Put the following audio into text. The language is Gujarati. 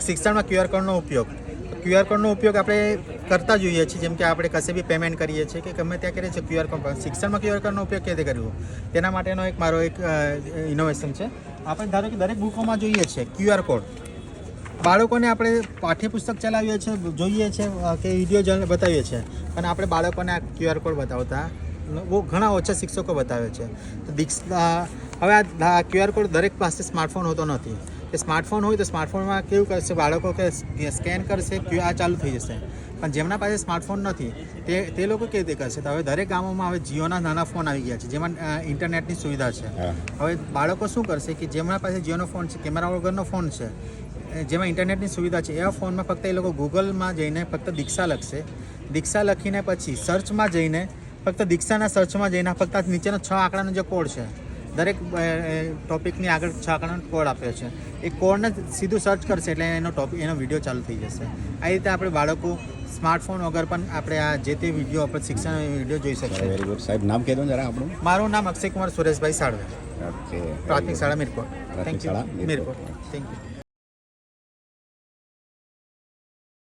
શિક્ષણમાં ક્યુઆર કોડનો ઉપયોગ. ક્યુઆર કોડનો ઉપયોગ આપણે કરતા જોઈએ છીએ, જેમ કે આપણે કશે બી પેમેન્ટ કરીએ છીએ, કે ગમે ત્યાં કરીએ છીએ ક્યુઆર કોડ શિક્ષણમાં ક્યુઆર કોડનો ઉપયોગ કેવી રીતે કરવો? તેના માટેનો એક મારો એક ઇનોવેશન છે. આપણે ધારો કે દરેક બુકોમાં જોઈએ છીએ ક્યુઆર કોડ બાળકોને આપણે પાઠ્યપુસ્તક ચલાવીએ છીએ, જોઈએ છીએ કે વીડિયો બતાવીએ છીએ. અને આપણે બાળકોને આ ક્યુઆર કોડ બતાવતા બહુ ઘણા ઓછા શિક્ષકો બતાવે છે. તો દીક્ષ હવે આ ક્યુઆર કોડ દરેક પાસે સ્માર્ટફોન હોતો નથી. કે સ્માર્ટફોન હોય તો સ્માર્ટફોનમાં કેવું કરશે બાળકો કે સ્કેન કરશે ક્યુ આ ચાલુ થઈ જશે. પણ જેમના પાસે સ્માર્ટફોન નથી તે તે લોકો કેવી રીતે કરશે? તો હવે દરેક ગામોમાં હવે જીઓના નાના ફોન આવી ગયા છે જેમાં ઇન્ટરનેટની સુવિધા છે. હવે બાળકો શું કરશે કે જેમના પાસે જીઓનો ફોન છે કેમેરા વગરનો ફોન છે જેમાં ઇન્ટરનેટની સુવિધા છે એવા ફોનમાં ફક્ત એ લોકો ગૂગલમાં જઈને ફક્ત દીક્ષા લખશે. દીક્ષા લખીને પછી સર્ચમાં જઈને ફક્ત દીક્ષાના સર્ચમાં જઈને ફક્ત આ નીચેનો છ આંકડાનો જે કોડ છે દરેક ટોપિકની આગળ છ કોડ આપ્યો છે. એ કોડને સીધું સર્ચ કરશે એટલે એનો ટોપિક એનો વીડિયો ચાલુ થઈ જશે. આ રીતે આપણે બાળકો સ્માર્ટફોન વગર પણ આપણે આ જે તે વીડિયો આપણે શિક્ષણ વીડિયો જોઈ શકીએ. વેરી ગુડ સાહેબ નામ કહી દો જરા આપણું. મારું નામ અક્ષય કુમાર સુરેશભાઈ સાળવે. ઓકે પ્રાથમિક શાળા Mirkot thank you. Mirkot thank you